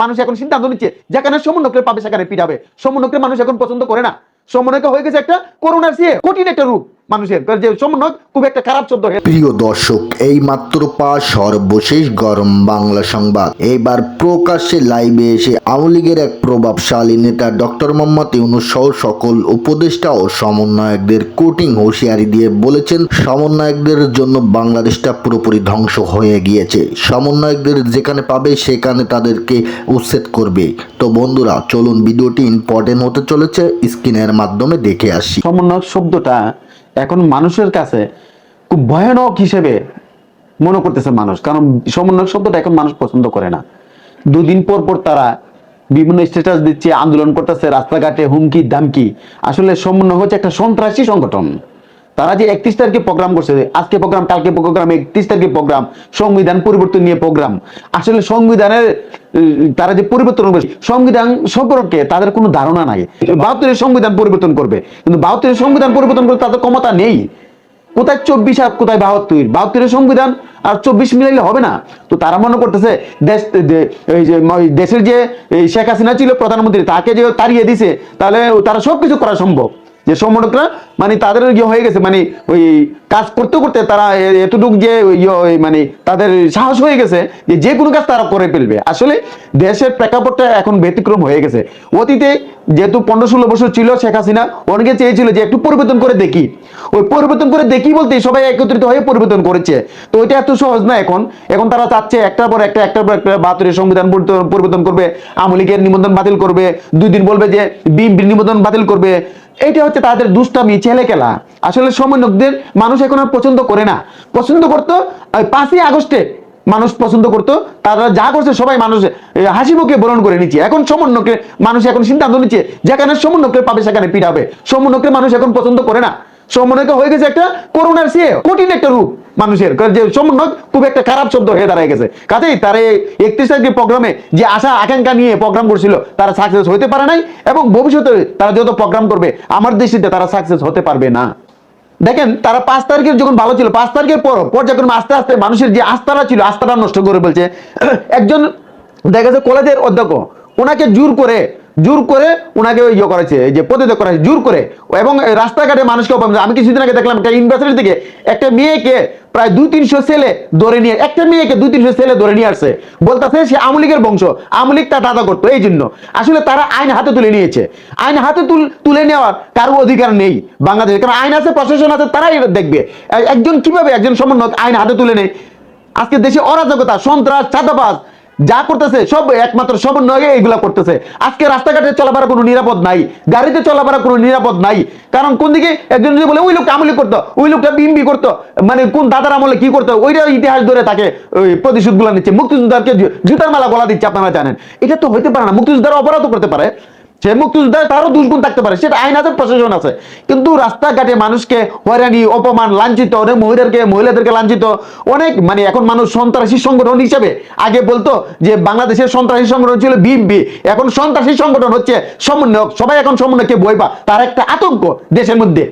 মানুষ এখন সিদ্ধান্ত নিচ্ছে, যেখানে সমন্বয়কে পাবে সেখানে পিঠাবে সমন্বয়কে মানুষ এখন পছন্দ করে না। সমন্বয় হয়ে গেছে একটা করোনার সিয়ে কঠিন একটা রূপ। মানুষের। যে সমন্বয় খুব একটা খারাপ শব্দ প্রিয় দর্শক এই মাত্র পাওয়া সর্বশেষ গরম বাংলা সংবাদ। এবার প্রকাশ্যে লাইভে এসে আওয়ামী লীগের এক প্রভাবশালী নেতা ডক্টর মোহাম্মদ ইউনুস সহ সকল উপদেষ্টা ও সমন্বয়কদের কোটিং হুঁশিয়ারি দিয়ে বলেছেন সমন্বয়কদের জন্য বাংলাদেশটা পুরোপুরি ধ্বংস হয়ে গিয়েছে। সমন্বয়কদের যেখানে পাবে সেখানে তাদেরকে উচ্ছেদ করবে। তো বন্ধুরা চলুন ভিডিওটি ইম্পর্টেন্ট হতে চলেছে স্ক্রিনের মাধ্যমে দেখে আসি। সমন্বয়ক শব্দটা এখন মানুষের কাছে খুব ভয়ানক হিসেবে মনে করতেছে মানুষ। কারণ সমন্বয়ক শব্দটা এখন মানুষ পছন্দ করে না। দুদিন পর পর তারা বিভিন্ন স্ট্যাটাস দিচ্ছে, আন্দোলন করতেছে, রাস্তাঘাটে হুমকি দামকি আসলে সমন্বয় হচ্ছে একটা সন্ত্রাসী সংগঠন। তারা যে একত্রিশ তারিখে প্রোগ্রাম করছে, আজকে প্রোগ্রাম কালকে প্রোগ্রাম একত্রিশ তারিখে প্রোগ্রাম সংবিধান পরিবর্তন নিয়ে প্রোগ্রাম আসলে সংবিধানের তারা যে পরিবর্তন করবে, সংবিধান সম্পর্কে তাদের কোনো ধারণা নাই। বাহাত্তরের সংবিধান পরিবর্তন করবে, কিন্তু বাহাত্তরের সংবিধান পরিবর্তন করতে তাদের ক্ষমতা নেই। কোথায় চব্বিশ আর কোথায় বাহাত্তর? বাহাত্তরের সংবিধান আর চব্বিশ মিলাইলে হবে না। তো তারা মনে করতেছে, দেশ দেশের যে শেখ হাসিনা ছিল প্রধানমন্ত্রী, তাকে যে তাড়িয়ে দিছে, তাহলে তারা সবকিছু করা সম্ভব। যে সমন্বয়করা মানে তাদের ইয়ে হয়ে গেছে মানে ওই কাজ করতে করতে তারা এতটুকু যে ইয়ে মানে তাদের সাহস হয়ে গেছে যে যে কোনো কাজ তারা করে ফেলবে। আসলে দেশের প্রেক্ষাপটটা এখন ব্যতিক্রম হয়ে গেছে। অতীতে যেহেতু পনেরো ষোলো বছর ছিল শেখ হাসিনা, অনেকে চেয়েছিল যে একটু পরিবর্তন করে দেখি। ওই পরিবর্তন করে দেখি বলতে সবাই একত্রিত হয়ে পরিবর্তন করেছে। তো ওইটা এত সহজ না এখন। এখন তারা চাচ্ছে একটার পর একটা, একটার পর একটা বাহাত্তরের সংবিধান পরিবর্তন করবে, আওয়ামী লীগের নিবন্ধন বাতিল করবে, দুই দিন বলবে যে বিএনপির নিবন্ধন বাতিল করবে। এইটা হচ্ছে তাদের দুষ্টামি ছেলে খেলা আসলে সমন্বয়কদের মানুষ এখন আর পছন্দ করে না। পছন্দ করতো পাঁচই আগস্টে মানুষ পছন্দ করতো, তারা যা করছে সবাই মানুষ হাসি মুখে বরণ করে নিচ্ছে। এখন সমন্বয়কে মানুষ এখন সিদ্ধান্ত নিচ্ছে, যেখানে সমন্বয়কে পাবে সেখানে পিঠাবে সমন্বয়কে মানুষ এখন পছন্দ করে না। সমন্বয়কে হয়ে গেছে একটা করোনার সে কঠিন একটা রূপ। মানুষের। যে সমন্বয় খুব একটা খারাপ শব্দ হয়ে দাঁড়ায় গেছে। কাজেই তারা একত্রিশ তারিখের প্রোগ্রামে যে আশা, আকাঙ্ক্ষা নিয়ে প্রোগ্রাম করছিল, তারা সাকসেস হতে পারে নাই এবং ভবিষ্যতে তারা যত প্রোগ্রাম করবে, আমার দৃষ্টিতে তারা সাকসেস হতে পারবে না। দেখেন, তারা পাঁচ তারিখের যখন ভালো ছিল, পাঁচ তারিখের পর, পর্যায়ক্রমে আস্তে আস্তে মানুষের যে আস্থাটা ছিল, আস্থাটা নষ্ট করে বলছে একজন দেখা যাচ্ছে কলেজের অধ্যক্ষ, ওনাকে জোর করে জোর করে ওনাকে ইয়ে করেছে যে পতিত করা জোর করে। এবং রাস্তাঘাটে মানুষকে আমি কিছুদিন আগে দেখলাম একটা ইউনিভার্সিটি থেকে একটা মেয়েকে প্রায় দুই তিনশো ছেলে ধরে নিয়ে, একটা মেয়েকে দুই তিনশো ছেলে ধরে নিয়ে আসছে। বলতেছে সে আমলিগের বংশ আমলিক তা দাদা করতো, এই জন্য। আসলে তারা আইন হাতে তুলে নিয়েছে। আইন হাতে তুলে নেওয়ার কারও অধিকার নেই বাংলাদেশে। কারণ আইন আছে, প্রশাসন আছে, তারাই দেখবে। একজন কীভাবে একজন সমন্বয়ক আইন হাতে তুলে নেয়? আজকে দেশে অরাজকতা, সন্ত্রাস, চাঁদাবাজ যা করতেছে, সব একমাত্র সমন্বয়ে এইগুলা করতেছে। আজকে রাস্তাঘাটে চলাফেরা কোনো নিরাপদ নাই, গাড়িতে চলাফেরা কোনো নিরাপদ নাই। কারণ কোন দিকে একজন যদি বলে, ওই লোকটা আমলি করতো, ওই লোকটা বিম্বি করতো মানে কোন দাদার আমলে কি করতো? ওইটা ইতিহাস ধরে তাকে ওই প্রতিশোধগুলা নিচ্ছে। মুক্তিযোদ্ধাকে জুতার মালা গলা দিচ্ছে, আপনারা জানেন। এটা তো হইতে পারে না। মুক্তিযোদ্ধারা অপরাধ করতে পারে। সে মুক্তিযোদ্ধা তারও দুষ্গুণ থাকতে পারে সেটা আইন আছে, প্রশাসন আছে। কিন্তু রাস্তাঘাটে মানুষকে হয়রানি, অপমান, লাঞ্ছিত, অনেক মহিলাদেরকে মহিলাদেরকে লাঞ্ছিত, অনেক মানে এখন মানুষ সন্ত্রাসী সংগঠন হিসেবে আগে বলতো যে বাংলাদেশের সন্ত্রাসী সংগঠন ছিল বিএমপি এখন সন্ত্রাসী সংগঠন হচ্ছে সমন্বয়ক। সবাই এখন সমন্বয়কে বই পা তার একটা আতঙ্ক দেশের মধ্যে।